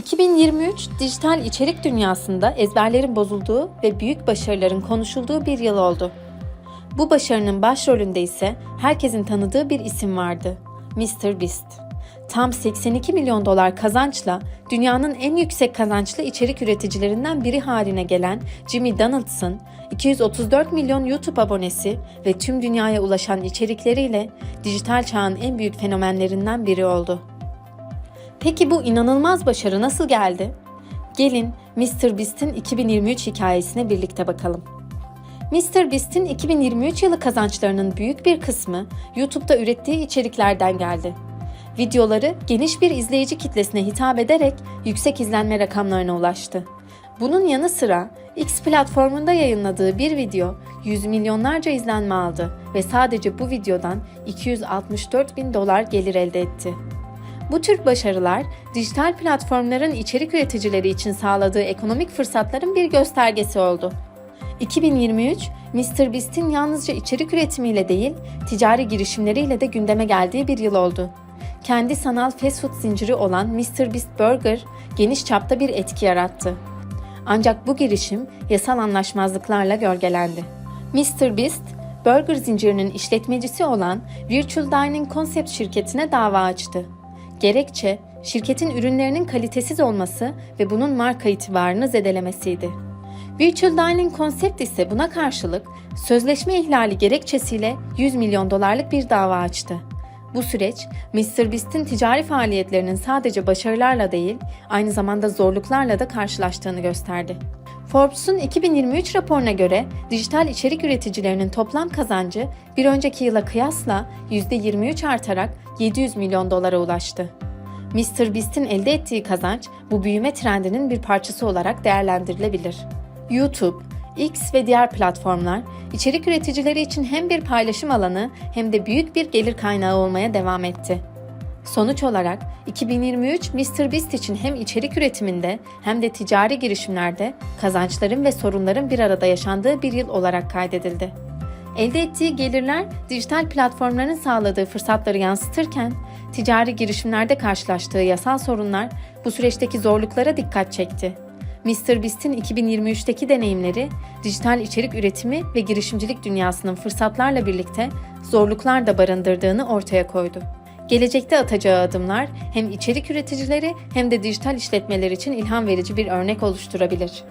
2023 dijital içerik dünyasında ezberlerin bozulduğu ve büyük başarıların konuşulduğu bir yıl oldu. Bu başarının başrolünde ise herkesin tanıdığı bir isim vardı. Mr. Beast. Tam 82 milyon dolar kazançla dünyanın en yüksek kazançlı içerik üreticilerinden biri haline gelen Jimmy Donaldson, 234 milyon YouTube abonesi ve tüm dünyaya ulaşan içerikleriyle dijital çağın en büyük fenomenlerinden biri oldu. Peki bu inanılmaz başarı nasıl geldi? Gelin Mr. Beast'in 2023 hikayesine birlikte bakalım. Mr. Beast'in 2023 yılı kazançlarının büyük bir kısmı YouTube'da ürettiği içeriklerden geldi. Videoları geniş bir izleyici kitlesine hitap ederek yüksek izlenme rakamlarına ulaştı. Bunun yanı sıra X platformunda yayınladığı bir video 100 milyonlarca izlenme aldı ve sadece bu videodan 264 bin dolar gelir elde etti. Bu tür başarılar, dijital platformların içerik üreticileri için sağladığı ekonomik fırsatların bir göstergesi oldu. 2023, MrBeast'in yalnızca içerik üretimiyle değil, ticari girişimleriyle de gündeme geldiği bir yıl oldu. Kendi sanal fast food zinciri olan MrBeast Burger geniş çapta bir etki yarattı. Ancak bu girişim yasal anlaşmazlıklarla gölgelendi. MrBeast, burger zincirinin işletmecisi olan Virtual Dining Concept şirketine dava açtı. Gerekçe, şirketin ürünlerinin kalitesiz olması ve bunun marka itibarını zedelemesiydi. Virtual Dining Concept ise buna karşılık sözleşme ihlali gerekçesiyle 100 milyon dolarlık bir dava açtı. Bu süreç, MrBeast'in ticari faaliyetlerinin sadece başarılarla değil, aynı zamanda zorluklarla da karşılaştığını gösterdi. Forbes'un 2023 raporuna göre dijital içerik üreticilerinin toplam kazancı bir önceki yıla kıyasla %23 artarak 700 milyon dolara ulaştı. MrBeast'in elde ettiği kazanç bu büyüme trendinin bir parçası olarak değerlendirilebilir. YouTube, X ve diğer platformlar içerik üreticileri için hem bir paylaşım alanı hem de büyük bir gelir kaynağı olmaya devam etti. Sonuç olarak 2023 MrBeast için hem içerik üretiminde hem de ticari girişimlerde kazançların ve sorunların bir arada yaşandığı bir yıl olarak kaydedildi. Elde ettiği gelirler dijital platformların sağladığı fırsatları yansıtırken ticari girişimlerde karşılaştığı yasal sorunlar bu süreçteki zorluklara dikkat çekti. MrBeast'in 2023'teki deneyimleri, dijital içerik üretimi ve girişimcilik dünyasının fırsatlarla birlikte zorluklar da barındırdığını ortaya koydu. Gelecekte atacağı adımlar hem içerik üreticileri hem de dijital işletmeler için ilham verici bir örnek oluşturabilir.